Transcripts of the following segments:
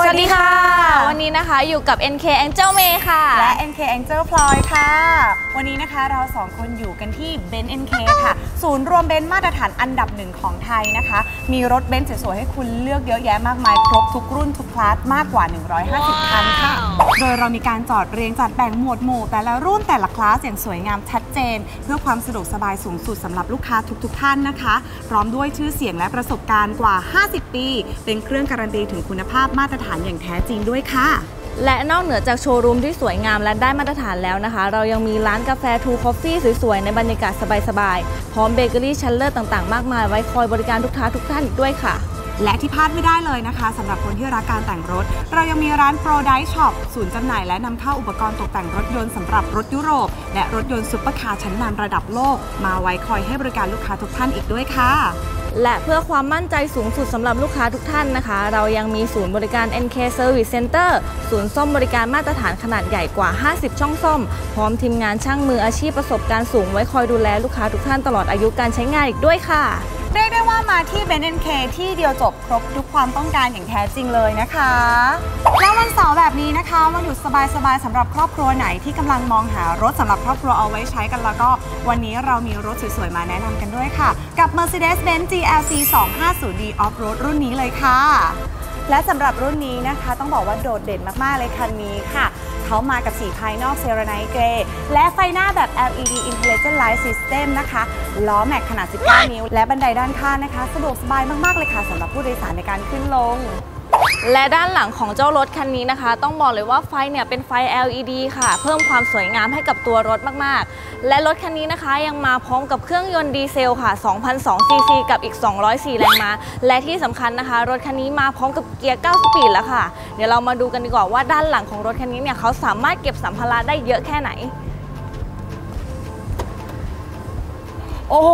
สวัสดีค่ะ วันนี้นะคะอยู่กับ NK Angel May ค่ะ และ NK Angel Ploy ค่ะ วันนี้นะคะเราสองคนอยู่กันที่เบนซ์ NK ค่ะศูนย์รวมเบนซ์มาตรฐานอันดับหนึ่งของไทยนะคะ มีรถเบนซ์สวยๆให้คุณเลือกเยอะแยะมากมาย ครบทุกรุ่นทุกคลาสมากกว่า 150 คันค่ะ โดยเรามีการจอดเรียงจัดแบ่งหมวดหมู่ แต่ละรุ่นแต่ละคลาสอย่างสวยงามชัดเจน เพื่อความสะดวกสบายสูงสุดสำหรับลูกค้าทุกๆ ท่านนะคะ พร้อมด้วยชื่อเสียงและประสบการณ์กว่า 50 ปี เป็นเครื่องการันตีถึงคุณภาพมาตรฐานอย่างแท้จริงด้วยค่ะ และนอกเหนือจากโชว์รูมที่สวยงามและได้มาตรฐานแล้วนะคะ เรายังมีร้านกาแฟทูคอฟฟี่สวยๆ ในบรรยากาศสบายๆ พร้อมเบเกอรี่ชั้นเลิศต่างๆ มากมาย ไว้คอยบริการลูกค้าทุกท่านอีกด้วยค่ะ และที่พลาดไม่ได้เลยนะคะสำหรับคนที่รักการแต่งรถ เรายังมีร้าน Pro d i ช็อปศูนย์จำหน่ายและนำเข้าอุปกรณ์ตกแต่งรถยนต์สำหรับรถยุโรป และรถยนต์ซุปเปอร์คาร์ชั้นนำระดับโลก มาไว้คอยให้บริการลูกค้าทุกท่านอีกด้วยค่ะ และเพื่อความมั่นใจสูงสุดสำหรับลูกค้าทุกท่านนะคะ เรายังมีศูนย์บริการ NK Service Center ศูนย์ซ่อมบริการมาตรฐานขนาดใหญ่กว่า 50 ช่องซ่อม พร้อมทีมงานช่างมืออาชีพประสบการณ์สูงไว้คอยดูแลลูกค้าทุกท่านตลอดอายุการใช้งานอีกด้วยค่ะ เรียกได้ว่ามาที่เบน NK ที่เดียวจบครบทุกความต้องการอย่างแท้จริงเลยนะคะ แล้ววันเสาร์แบบนี้นะคะวันหยุดสบายๆสำหรับครอบครัวไหนที่กำลังมองหารถสำหรับครอบครัวเอาไว้ใช้กันแล้วก็วันนี้เรามีรถสวยๆมาแนะนำกันด้วยค่ะ กับ Mercedes-Benz GLC 250D Off-Road รุ่นนี้เลยค่ะ และสำหรับรุ่นนี้นะคะ ต้องบอกว่าโดดเด่นมากๆเลยคันนี้ค่ะเขามากับสีภายนอกเซราไนเกรและไฟหน้าแบบ LED Intelligent Light System นะคะ ล้อแม็กขนาด 19 นิ้ว และบันไดด้านข้างนะคะ สะดวกสบายมาก ๆ เลยค่ะสำหรับผู้โดยสารในการขึ้นลง และด้านหลังของเจ้ารถคันนี้นะคะ ต้องบอกเลยว่าไฟเนี่ยเป็นไฟ LED ค่ะ เพิ่มความสวยงามให้กับตัวรถมากๆ และรถคันนี้นะคะยังมาพร้อมกับเครื่องยนต์ดีเซลค่ะ2,002ซีซีกับอีก 204 แรงม้า และที่สำคัญนะคะ รถคันนี้มาพร้อมกับเกียร์ 9 สปีดแล้วค่ะ เดี๋ยวเรามาดูกันดีกว่าว่าด้านหลังของรถคันนี้เนี่ยเขาสามารถเก็บสัมภาระได้เยอะแค่ไหน โอ้โห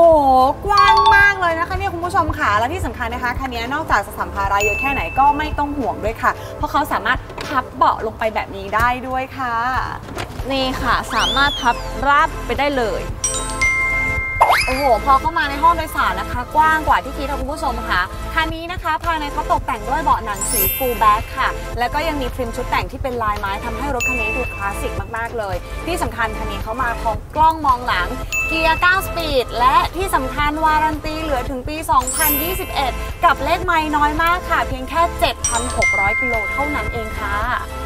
กว้างม เลยนะคะเนี่ยคุณผู้ชมค่ะ และที่สำคัญนะคะคันนี้นอกจากจะสัมภาระเยอะแค่ไหนก็ไม่ต้องห่วงด้วยค่ะ เพราะเขาสามารถพับเบาะลงไปแบบนี้ได้ด้วยค่ะ นี่ค่ะสามารถพับราบไปได้เลย โอ้โห พอเข้ามาในห้องโดยสารนะคะ กว้างกว่าที่คิดค่ะคุณผู้ชมค่ะคันนี้นะคะ ภายในเขาตกแต่งด้วยเบาะหนังสีฟูลแบ็คค่ะ แล้วก็ยังมีทริมชุดแต่งที่เป็นลายไม้ทำให้รถคันนี้ดูคลาสสิกมาก ๆ เลย ที่สำคัญคันนี้เขามาพร้อมกล้องมองหลัง เกียร์ 9 สปีด และที่สำคัญวารันตีเหลือถึงปี 2021 กับเลขไม่น้อยมากค่ะ เพียงแค่ 7,600 กิโลเท่านั้นเองค่ะ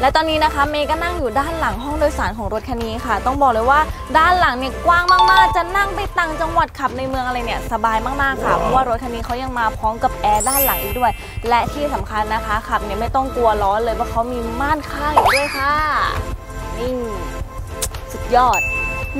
และตอนนี้นะคะเมย์ก็นั่งอยู่ด้านหลังห้องโดยสารของรถคันนี้ค่ะ ต้องบอกเลยว่าด้านหลังเนี่ยกว้างมากๆ จะนั่งไปต่างจังหวัดขับในเมืองอะไรเนี่ยสบายมากๆค่ะ เพราะว่ารถคันนี้เขายังมาพร้อมกับแอร์ด้านหลังอีกด้วย และที่สำคัญนะคะขับเนี่ยไม่ต้องกลัวร้อนเลยเพราะเขามีม่านข้างอยู่ด้วยค่ะนี่สุดยอด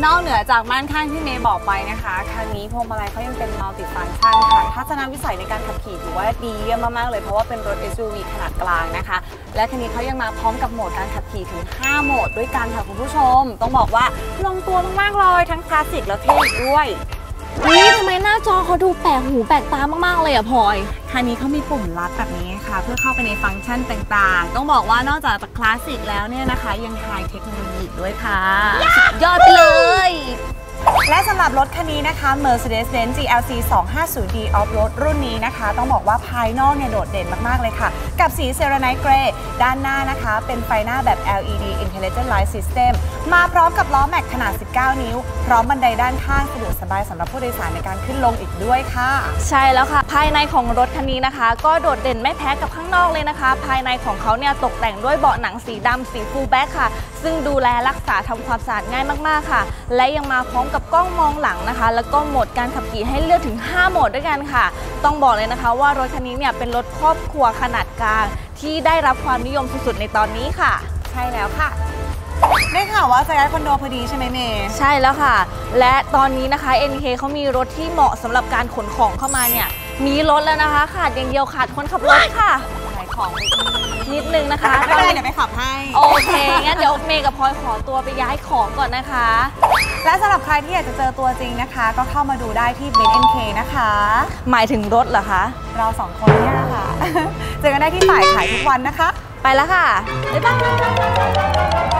นอกเหนือจากม่านข้างที่เมย์บอกไปนะคะคันนี้พวงมาลัยเขายังเป็นมัลติฟัง c t ชันค่ะทัศนวิสัยในการขับขี่ถือว่าดีเยี่ยมมากๆเลยเพราะว่าเป็นรถ SUV ขนาดกลางนะคะ และคันนี้เขายังมาพร้อมกับโหมดการขับขี่ถึง 5 โหมดด้วยกันค่ะคุณผู้ชม ต้องบอกว่าลงตัวมากๆเลยทั้งคลาสสิกและเท่ด้วย นี่ทำไมหน้าจอเขาดูแปลกหูแปลกตามากๆเลยอะพลอยคันนี้เขามีปุ่มลัดแบบนี้ค่ะ เพื่อเข้าไปในฟังก์ชันต่างๆ ต้องบอกว่านอกจากจะคลาสสิกแล้วเนี่ยนะคะ ยังไฮเทคโนโลยีอีกด้วยค่ะยอดไปเลย และสำหรับรถคันนี้นะคะ Mercedes-Benz GLC 250D Off-Road รุ่นนี้นะคะ ต้องบอกว่าภายนอกเนี่ยโดดเด่นมาก ๆ เลยค่ะ กับสีเซราไนเกรย์ด้านหน้านะคะ เป็นไฟหน้าแบบ LED Intelligent Light System มาพร้อมกับล้อแม็กขนาด 19 นิ้ว พร้อมบันไดด้านข้างสะดวกสบายสำหรับผู้โดยสารในการขึ้นลงอีกด้วยค่ะ ใช่แล้วค่ะ ภายในของรถคันนี้นะคะ ก็โดดเด่นไม่แพ้กับข้างนอกเลยนะคะ ภายในของเขาเนี่ยตกแต่งด้วยเบาะหนังสีดำสีฟูลแบ็คค่ะ ซึ่งดูแลรักษาทำความสะอาดง่ายมากๆค่ะ และยังมาพร้อมกับกล้องมองหลังนะคะ แล้วก็โหมดการขับขี่ให้เลือกถึง 5 โหมดด้วยกันค่ะ ต้องบอกเลยนะคะว่ารถคันนี้เนี่ยเป็นรถครอบครัวขนาดกลาง ที่ได้รับความนิยมสุดๆในตอนนี้ค่ะ ใช่แล้วค่ะได้ข่าวว่าจะย้ายคอนโดพอดีใช่ไหมเมย์ใช่แล้วค่ะ และตอนนี้นะคะ NK เขามีรถที่เหมาะสำหรับการขนของเข้ามาเนี่ย มีรถแล้วนะคะ ขาดอย่างเดียวขาดคนขับรถค่ะ ขายของไม่ดีนิดนึงนะคะไม่เป็นไรเดี๋ยวไปขับให้ โอเค งั้นเดี๋ยวเมย์กับพลอยขอตัวไปย้ายของก่อนนะคะ และสำหรับใครที่อยากจะเจอตัวจริงนะคะ ก็เข้ามาดูได้ที่ b e n NK นะคะ หมายถึงรถเหรอคะ เราสองคนเนี่ยค่ะ เจอกันได้ที่ฝ่ายขายทุกวันนะคะ ไปแล้วค่ะ บ๊ายบาย